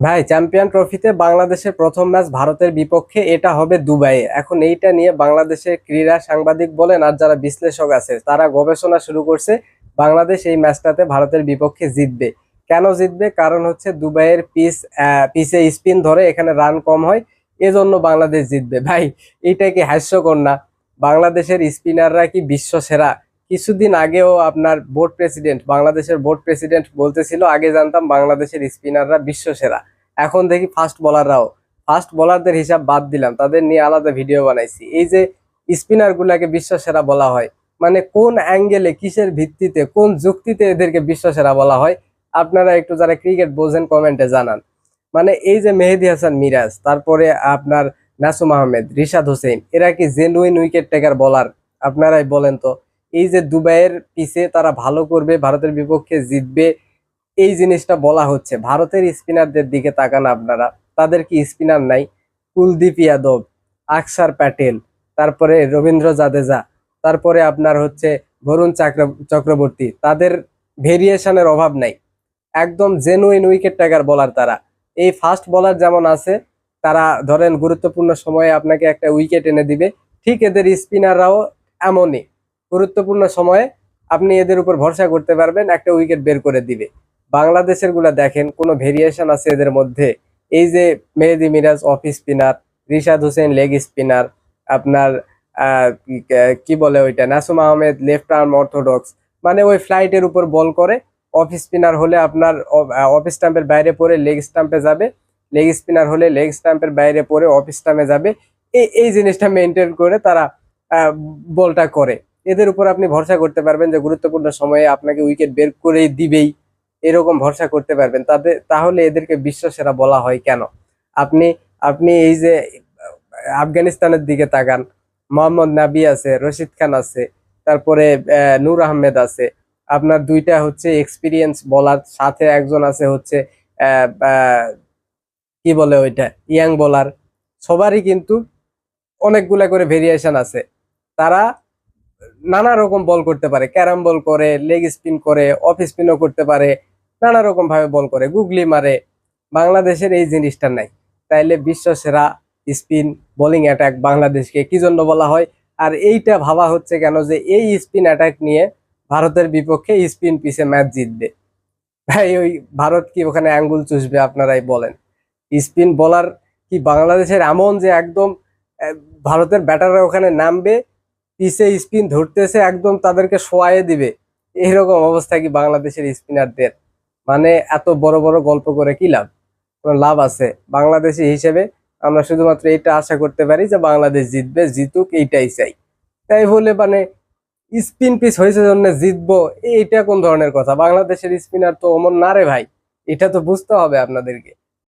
ভাই, চ্যাম্পিয়ন ট্রফিতে বাংলাদেশের প্রথম ম্যাচ ভারতের বিপক্ষে, এটা হবে দুবাইয়ে। এখন এইটা নিয়ে বাংলাদেশের ক্রীড়া সাংবাদিক বলেন আর যারা বিশ্লেষক আছে, তারা গবেষণা শুরু করছে বাংলাদেশ এই ম্যাচটাতে ভারতের বিপক্ষে জিতবে। কেন জিতবে? কারণ হচ্ছে দুবাইয়ের পিচ পিচে স্পিন ধরে এখানে রান কম হয়, এজন্য বাংলাদেশ জিতবে। ভাই, এইটা কি হাস্যকর না? বাংলাদেশের স্পিনাররা কি বিশ্ব সেরা কিছুদিন আগেও আপনার বোর্ড প্রেসিডেন্ট বাংলাদেশের বোর্ড প্রেসিডেন্ট বলতেছিল, আগে জানতাম বাংলাদেশের স্পিনাররা বিশ্ব সেরা। এখন দেখি ফাস্ট বলাররাও ফাস্ট বলারদের হিসাব বাদ দিলাম, তাদের নিয়ে আলাদা ভিডিও বানাইছি। এই যে স্পিনার গুলাকে বিশ্ব সেরা বলা হয় মানে কোন অ্যাঙ্গেলে কিসের ভিত্তিতে, কোন যুক্তিতে এদেরকে বিশ্বসেরা বলা হয়, আপনারা একটু যারা ক্রিকেট বোঝেন কমেন্টে জানান। মানে এই যে মেহেদি হাসান মিরাজ, তারপরে আপনার নাসুম আহমেদ, রিশাদ হোসেন, এরা কি জেনুইন উইকেট টেকার বলার আপনারাই বলেন তো। এই যে দুবাইয়ের পিছে তারা ভালো করবে, ভারতের বিপক্ষে জিতবে, এই জিনিসটা বলা হচ্ছে। ভারতের স্পিনারদের দিকে তাকান আপনারা। তাদের কি স্পিনার নাই? কুলদীপ যাদব, আকসার প্যাটেল, তারপরে রবীন্দ্র জাদেজা, তারপরে আপনার হচ্ছে বরুণ চাক্র, চক্রবর্তী। তাদের ভেরিয়েশনের অভাব নাই। একদম জেনুইন উইকেট টাকার বলার তারা। এই ফাস্ট বলার যেমন আছে, তারা ধরেন গুরুত্বপূর্ণ সময়ে আপনাকে একটা উইকেট এনে দিবে। ঠিক এদের স্পিনাররাও এমনই। গুরুত্বপূর্ণ সময়ে আপনি এদের উপর ভরসা করতে পারবেন, একটা উইকেট বের করে দিবে। বাংলাদেশেরগুলা দেখেন, কোনো ভেরিয়েশন আছে এদের মধ্যে। এই যে Mehedi Miraz off spinner Rishad Hossain leg spinner আপনার কি- বলে ওইটা, Nasum Ahmed left arm orthodox মানে ওই ফ্লাইটের উপর বল করে। অফ স্পিনার হলে আপনার অফ স্টাম্পের বাইরে পড়ে লেগ স্টাম্পে যাবে। লেগ স্পিনার হলে লেগ স্টাম্পের বাইরে পড়ে অফ স্টাম্পে যাবে। এই এই জিনিসটা মেনটেন করে তারা বলটা করে। এদের উপর আপনি ভরসা করতে পারবেন যে গুরুত্বপূর্ণ সময়ে আপনাকে উইকেট বের করেই দিবেই, এরকম ভরসা করতে পারবেন। তাদের তাহলে এদেরকে বিশ্ব সেরা বলা হয় কেন? আপনি আপনি এই যে, আফগানিস্তানের দিকে তাকান, মোহাম্মদ নাবি আছে, রশিদ খান আছে, তারপরে নূর আহমেদ আছে, আপনার দুইটা হচ্ছে এক্সপিরিয়েন্স বলার সাথে একজন আছে হচ্ছে কি বলে ওইটা ইয়াং বলার সবারই কিন্তু অনেকগুলা করে ভেরিয়েশন আছে। তারা নানা রকম বল করতে পারে। ক্যারাম বল করে লেগ স্পিন করে অফ স্পিনও করতে পারে, নানা রকম ভাবে বল করে, গুগলি মারে। বাংলাদেশের এই জিনিসটা নাই। তাইলে বিশ্ব সেরা স্পিন বোলিং অ্যাটাক বাংলাদেশকে কি জন্য বলা হয়? আর এইটা ভাবা হচ্ছে কেন যে এই স্পিন অ্যাটাক নিয়ে ভারতের বিপক্ষে স্পিন পিছে ম্যাচ জিতবে? ভাই, ওই ভারত কি ওখানে আঙ্গুল চুষবে আপনারাই বলেন। স্পিন বলার কি বাংলাদেশের এমন যে একদম ভারতের ব্যাটাররা ওখানে নামবে পিছে স্পিন ধরতেছে, একদম তাদেরকে শোয়ায়ে দিবে। এরকম অবস্থা কি বাংলাদেশের স্পিনারদের? মানে এত বড় বড় গল্প করে কি লাভ? কোনো লাভ আছে? বাংলাদেশি হিসেবে আমরা শুধুমাত্র এইটা আশা করতে পারি যে বাংলাদেশ জিতবে, জিতুক, এইটাই চাই। তাই বলে মানে স্পিন পিচ হয়েছে জন্য জিতবো, এইটা কোন ধরনের কথা? বাংলাদেশের স্পিনার তো অমন না রে ভাই। এটা তো বুঝতে হবে আপনাদেরকে।